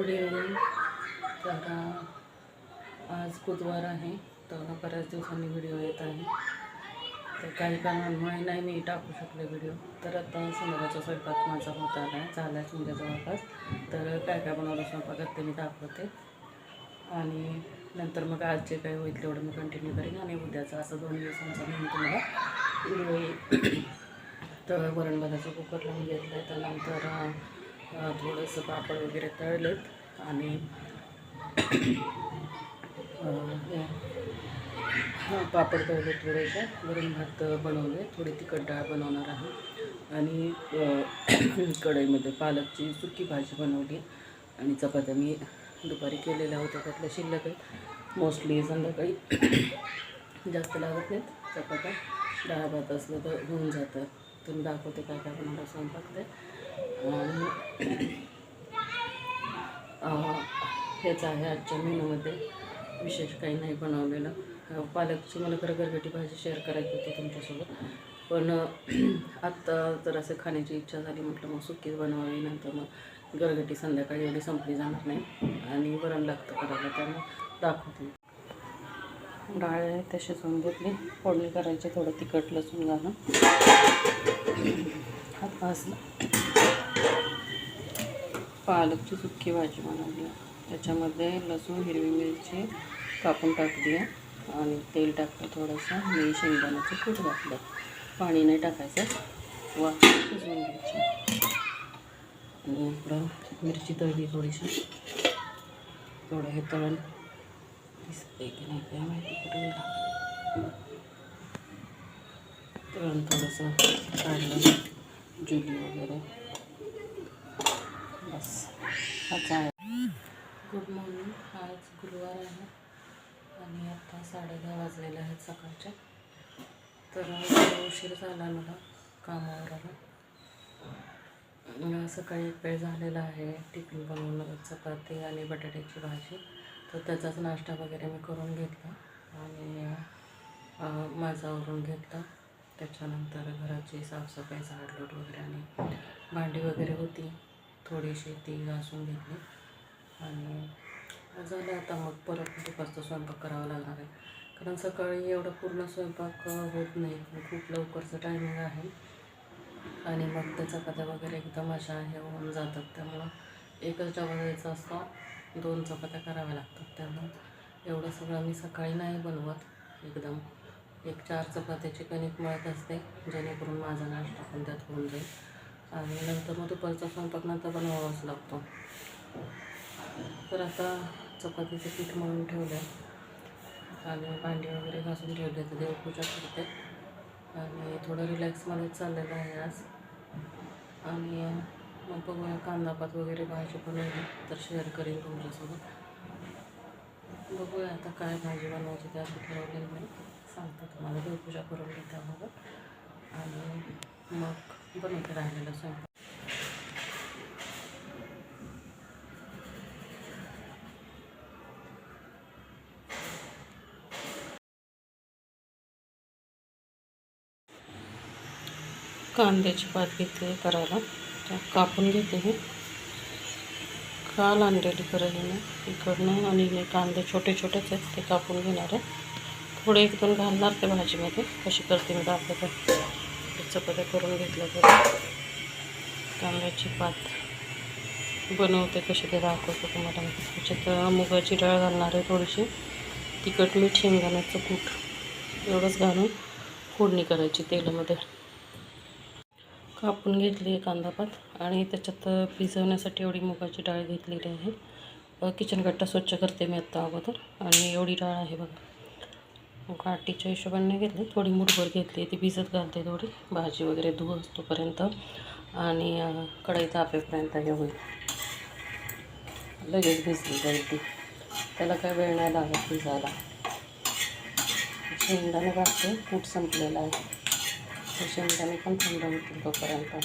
Good evening तर आज बुधवार आहे तर बऱ्याच दिवसांनी व्हिडिओ येत आहे. तर काही कारणांमुळे नाही मी टाकू शकले व्हिडिओ तर आता संध्याकाळचा स्वयंपाक माझा होत आला आहे झाला आहे म्हणजे जवळपास. तर काय काय बनवलं स्वयंपाकात ते मी दाखवते. आणि नंतर मग आज जे काही होईल तेवढं मी कंटिन्यू करेन आणि उद्याचं असं दोन दिवसांचा म्हणून तुम्हाला व्हिडिओ येईल. तर वरण कुकर लावून घेतलं आहे त्यानंतर नंतर थोडंसं पापड वगैरे तळलेत आणि हां पापड तळले थोडेसे. वरण भात बनवले. थोडी तिखट डाळ बनवणार आहे. आणि कढईमध्ये पालकची सुकी भाजी बनवली. आणि चपात्या मी दुपारी केलेल्या होत्या. त्यातल्या शिल्लक आहेत. मोस्टली संध्याकाळी जास्त लागत नाहीत. चपात्या. डाळ भात असलं तर होऊन जातं. तुम्ही दाखवते काय काय बनवलं स्वयंपाक ते. हेच आहे आजच्या मेनूमध्ये. विशेष काही नाही बनवलेलं. पालकची मला खरं गरगटी भाजी शेअर करायची होती तुमच्यासोबत. पण आत्ता जर असं खाण्याची इच्छा झाली म्हटलं मग सुकीच बनवावी नंतर मग गरगटी संध्याकाळी एवढी संपली जाणार नाही. आणि वरण लागतं करायला त्यामुळे दाखवते. डाळ आहे ते शिजवून घेतली. फोडणी करायची थोडं तिखट लसूण घालून. हात भाजला. पालकची सुक्की भाजी बनवली त्याच्यामध्ये लसूण हिरवी मिरची कापून टाकली आणि तेल टाकलं थोडंसं. मी शेंगदाण्याचं कूट घातलं. पाणी नाही टाकायचं. वा शिजवून घ्यायची. आणि इकडं मिरची तळली थोडीशी. थोडं हे तळण दिसते की नाही काय माहिती कुठे तळण थोडंसं काढलं. जुली वगैरे. बस अच्छा गुड मॉर्निंग आज गुरुवार आहे आणि आता साडे दहा वाजलेले आहेत सकाळच्या तर उशीर झाला मला कामावर आला. सकाळी एक वेळ झालेला आहे. टिफिन बनवून चपाती आणि बटाट्याची भाजी. तर त्याचाच नाश्ता वगैरे मी करून घेतला आणि माझा वरून घेतला. त्याच्यानंतर घराची साफसफाई झाडलोट वगैरे आणि भांडी वगैरे होती. थोडीशी ती घासून घेतली. आणि झालं आता मग परत दुपारचा स्वयंपाक करावा लागणार आहे. कारण सकाळी एवढं पूर्ण स्वयंपाक होत नाही. खूप लवकरचं टायमिंग आहे. आणि मग त्या चपात्या वगैरे एकदम अशा हे होऊन जातात. त्यामुळं एकच डबा द्यायचा असतो. दोन चपात्या कराव्या लागतात त्यामुळं एवढं सगळं मी सकाळी नाही बनवत एकदम. एक चार चपात्याची कणिक मळत असते. जेणेकरून माझा नाश्ता पण त्यात होऊन जाईल. आणि नंतर मग दुपारचा स्वयंपाक नंतर बनवावाच लागतो. तर आता चपातीचं पीठ मळून ठेवलं आहे आणि भांडी वगैरे घासून ठेवले तर देवपूजा करते. आणि थोडं रिलॅक्समध्येच चाललेलं आहे आज. आणि मग बघूया कांदापात वगैरे भाजी बनवली तर शेअर करेन तुमच्यासोबत. बघूया आता काय भाजी बनवायची ते असं ठरवलेलं नाही तुम्हाला. देवपूजा करून घेते अगोदर आणि मग बनवते राहिलेलं स्वयंपाक कांद्याची पात कापून घेते हे काल आणलेली करायला इकडनं आणि हे कांदे छोटे छोटेच आहेत, ते कापून घेणार आहे. थोडे एक दोन घालणार ते भाजीमध्ये कशी करते मी चपात्या करून घेतल्या तर कांद्याची पात बनवते कशी ते दाखवतो तुम्हाला मी. त्याच्यात मुगाची डाळ घालणार आहे थोडीशी. तिखट मीठ शेंगदाण्याचं कूट एवढंच घालून फोडणी करायची तेलामध्ये. कापून घेतली आहे कांदापात आणि त्याच्यात भिजवण्यासाठी एवढी मुगाची डाळ घेतलेली आहे. किचन कट्टा स्वच्छ करते मी आत्ता अगोदर आणि एवढी डाळ आहे बघा. गाठीच्या हिशोबाने घेतली. थोडी मुठभर घेतली ती भिजत घालते थोडी. भाजी वगैरे धुवं असतोपर्यंत. आणि कढई तापेपर्यंत हे होईल. लगेच भिजली जाईल ती. त्याला काय वेळ नाही लागत भिजायला. शेंगदाणे घालते. कूट संपलेला आहे. शेंगदाणे पण थंड होतील तोपर्यंत.